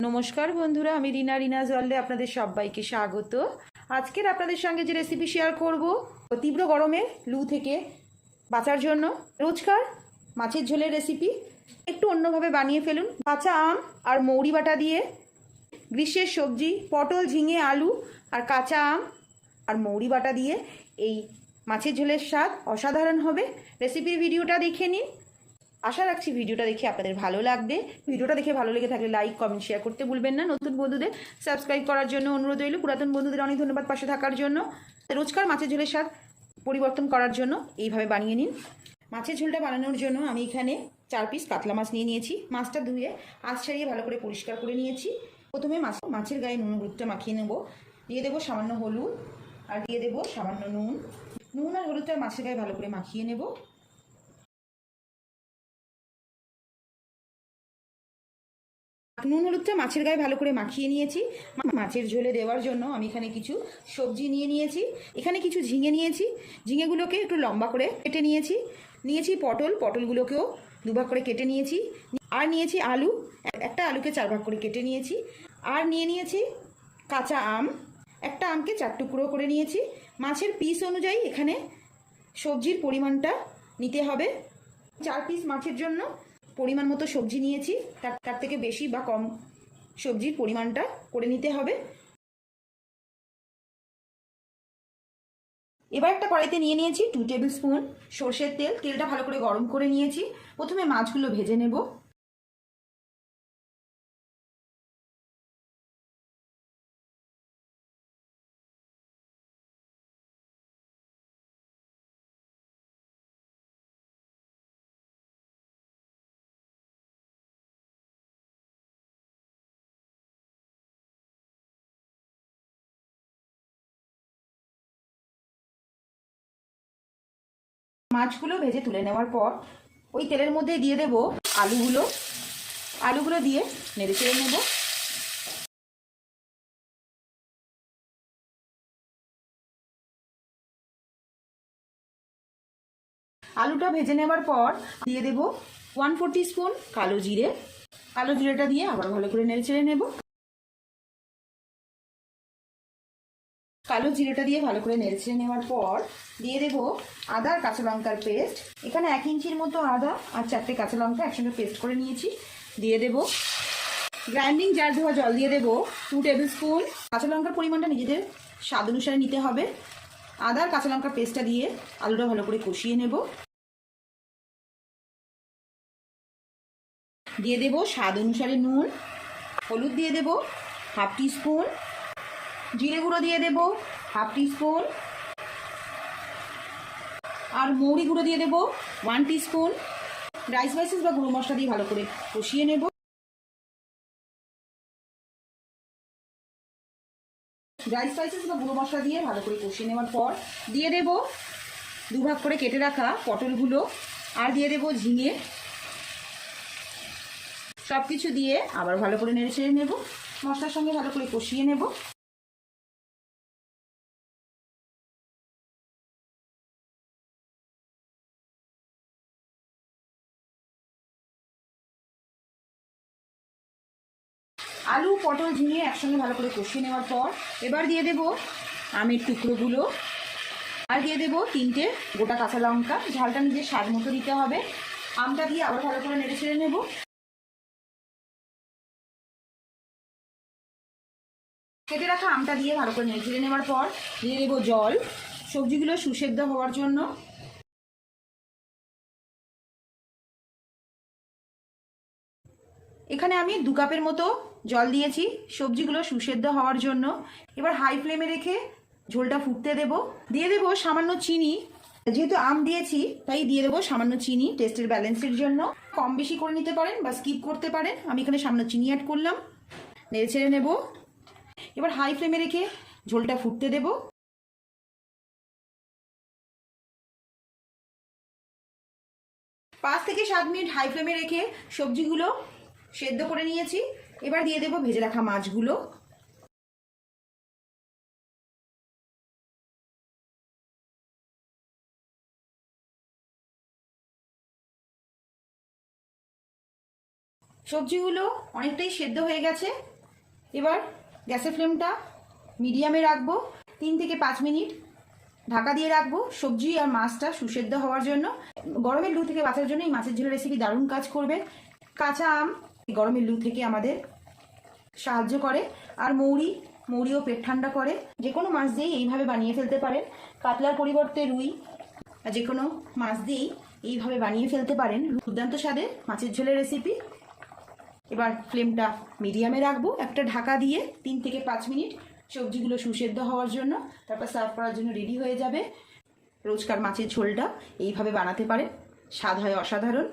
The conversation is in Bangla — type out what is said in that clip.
নমস্কার বন্ধুরা, আমি রিনা। রিনা জল্লে আপনাদের সবাইকে স্বাগত। আজকের আপনাদের সঙ্গে যে রেসিপি শেয়ার করব, তীব্র গরমে লু থেকে বাঁচার জন্য রোজকার মাছের ঝোলের রেসিপি একটু অন্যভাবে বানিয়ে ফেলুন। কাঁচা আম আর মৌরি বাটা দিয়ে গ্রীষ্মের সবজি, পটল, ঝিঙে, আলু আর কাঁচা আম আর মৌরি বাটা দিয়ে এই মাছের ঝোলের স্বাদ অসাধারণ হবে। রেসিপির ভিডিওটা দেখে নিন। আশা রাখছি ভিডিওটা দেখে আপনাদের ভালো লাগবে। ভিডিওটা দেখে ভালো লেগে থাকলে লাইক কমেন্ট শেয়ার করতে ভুলবেন না। নতুন বন্ধুদের সাবস্ক্রাইব করার জন্য অনুরোধ রইল। পুরাতন বন্ধুদের অনেক ধন্যবাদ পাশে থাকার জন্য। রোজকার মাছের ঝোলের স্বাদ পরিবর্তন করার জন্য এইভাবে বানিয়ে নিন। মাছের ঝোলটা বানানোর জন্য আমি এখানে চার পিস কাতলা মাছ নিয়ে নিয়েছি। মাছটা ধুয়ে আঁচ ছাড়িয়ে ভালো করে পরিষ্কার করে নিয়েছি। প্রথমে মাছ মাছের গায়ে নুন হলুদটা মাখিয়ে নেব। দিয়ে দেবো সামান্য হলুদ আর দিয়ে দেবো সামান্য নুন। নুন আর হলুদটা মাছের গায়ে ভালো করে মাখিয়ে নেব। নুন হলুদটা মাছের গায়ে ভালো করে মাখিয়ে নিয়েছি। মাছের ঝোলে দেওয়ার জন্য আমি এখানে কিছু সবজি নিয়ে নিয়েছি। এখানে কিছু ঝিঙে নিয়েছি। ঝিঙেগুলোকে একটু লম্বা করে কেটে নিয়েছি। নিয়েছি পটল, পটলগুলোকেও দুভাগ করে কেটে নিয়েছি। আর নিয়েছি আলু, একটা আলুকে চার ভাগ করে কেটে নিয়েছি। আর নিয়ে নিয়েছি কাঁচা আম, একটা আমকে চার টুকরো করে নিয়েছি। মাছের পিস অনুযায়ী এখানে সবজির পরিমাণটা নিতে হবে। চার পিস মাছের জন্য পরিমাণ মতো সবজি নিয়েছি, তার তার থেকে বেশি বা কম সবজির পরিমাণটা করে নিতে হবে। এবার একটা কড়াইতে নিয়ে নিয়েছি টু টেবিল স্পুন সর্ষের তেল, তেলটা ভালো করে গরম করে নিয়েছি। প্রথমে মাছগুলো ভেজে নেব। মাছগুলো ভেজে তুলে নেওয়ার পর ওই তেলের মধ্যে দিয়ে দেব আলুগুলো। আলুগুলো দিয়ে নেড়ে চেড়ে নেব। আলুটা ভেজে নেওয়ার পর দিয়ে দেব ওয়ান ফোর স্পুন কালো জিরে। কালো জিরেটা দিয়ে আবার ভালো করে নেড়ে চেড়ে নেব। কালো জিরেটা দিয়ে ভালো করে নেড়েছে নেওয়ার পর দিয়ে দেবো আদা আর কাঁচা লঙ্কার পেস্ট। এখানে এক ইঞ্চির মতো আদা আর চারটে কাঁচা লঙ্কা একসঙ্গে পেস্ট করে নিয়েছি। দিয়ে দেবো গ্রাইন্ডিং জার ধোয়া জল দিয়ে দেবো টু টেবিল স্পুন কাঁচা লঙ্কার পরিমাণটা নিজেদের স্বাদ অনুসারে নিতে হবে। আদা আর কাঁচা লঙ্কার পেস্টটা দিয়ে আলুটা ভালো করে কষিয়ে নেব। দিয়ে দেবো স্বাদ অনুসারে নুন। হলুদ দিয়ে দেবো হাফ টি স্পুন। জিরে গুঁড়ো দিয়ে দেব, হাফ স্পুন আর মৌরি গুঁড়ো দিয়ে দেব, ওয়ান স্পুন রাইস স্পাইসেস বা গুঁড়ো মশলা দিয়ে ভালো করে কষিয়ে নেব। ড্রাই স্পাইসেস বা গুঁড়ো মশলা দিয়ে ভালো করে কষিয়ে নেওয়ার পর দিয়ে দেব দুভাগ করে কেটে রাখা পটলগুলো। আর দিয়ে দেব ঝিঙে। সব কিছু দিয়ে আবার ভালো করে নেড়ে ছেড়ে নেব। মশলার সঙ্গে ভালো করে কষিয়ে নেব। আলু, পটল ঝিঙে একসঙ্গে ভালো করে কষিয়ে নেওয়ার পর এবার দিয়ে দেব আমের টুকরোগুলো। আর দিয়ে দেব তিনটে গোটা কাঁচা লঙ্কা। ঝালটা নিজের স্বাদ মতো দিতে হবে। আমটা দিয়ে আবার ভালো করে নেড়ে ছেড়ে নেব। কেটে রাখা আমটা দিয়ে ভালো করে নেড়ে ছেড়ে নেওয়ার পর দিয়ে দেবো জল। সবজিগুলো সুসেদ্ধ হওয়ার জন্য এখানে আমি দু কাপের মতো জল দিয়েছি। সবজিগুলো সুসেদ্ধ হওয়ার জন্য। এবার হাই ফ্লেমে রেখে ঝোলটা ফুটতে দেব। দিয়ে দেবো সামান্য চিনি। যেহেতু আম দিয়েছি, তাই দিয়ে দেবো সামান্য চিনি টেস্টের ব্যালেন্সের জন্য। কম বেশি করে নিতে পারেন বা স্কিপ করতে পারেন। আমি এখানে সামান্য চিনি অ্যাড করলাম। নেড়ে ছেড়ে নেব। এবার হাই ফ্লেমে রেখে ঝোলটা ফুটতে দেব। পাঁচ থেকে সাত মিনিট হাই ফ্লেমে রেখে সবজিগুলো সেদ্ধ করে নিয়েছি। এবার দিয়ে দেবো ভেজে রাখা মাছগুলো। সবজিগুলো অনেকটাই সেদ্ধ হয়ে গেছে। এবার গ্যাসের ফ্লেমটা মিডিয়ামে রাখব। তিন থেকে পাঁচ মিনিট ঢাকা দিয়ে রাখব সবজি আর মাছটা সুসেদ্ধ হওয়ার জন্য। গরমের লু থেকে বাঁচার জন্য এই মাছের ঝোলের রেসিপি দারুণ কাজ করবে। কাঁচা আম গরমের লু থেকে আমাদের সাহায্য করে। আর মৌরি, মৌরিও পেট ঠান্ডা করে। যে কোনো মাছ দিয়েই এইভাবে বানিয়ে ফেলতে পারেন। কাতলার পরিবর্তে রুই যে কোনো মাছ দিয়েই এইভাবে বানিয়ে ফেলতে পারেন। দুর্দান্ত স্বাদের মাছের ঝোলের রেসিপি এবার ফ্লেমটা মিডিয়ামে রাখব। একটা ঢাকা দিয়ে তিন থেকে পাঁচ মিনিট সবজিগুলো সুসেদ্ধ হওয়ার জন্য, তারপর সার্ভ করার জন্য রেডি হয়ে যাবে। রোজকার মাছের ঝোলটা এইভাবে বানাতে পারেন। স্বাদ হয় অসাধারণ।